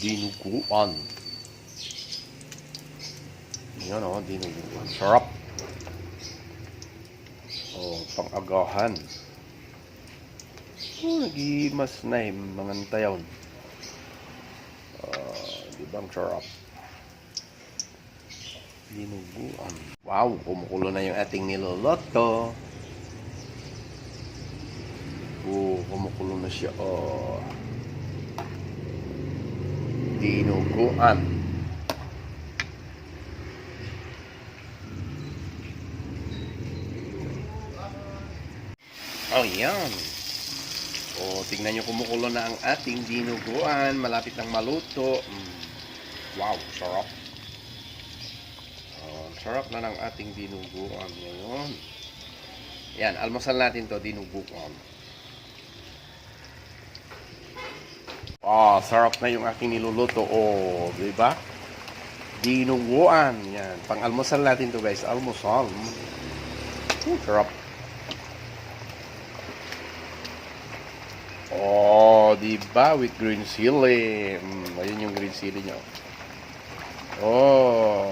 dinuguan. Yan o, dinuguan. Sarap. O, pang-agahan. Oh, nag-imas na eh, mga tayon. Ah, di ba ang sarap? Dinuguan. Wow, kumukulo na yung ating niloloto. Oh, kumukulo na siya. Oh. Dinuguan. Oh, yan. Oh, tingnan nyo kumukulo na ang ating dinuguan. Malapit ng maluto. Mm. Wow, sarap. Oh, sarap na ng ating dinuguan ngayon. Yan, almusal natin to, dinuguan. Oh, sarap na yung aking niluluto. Oh, di ba? Dinuguan. Yan. Pang-almusal natin to, guys. Almusal. Mm, sarap. Oh, di ba? With green chili. Mm, ayun yung green chili nyo. Oh.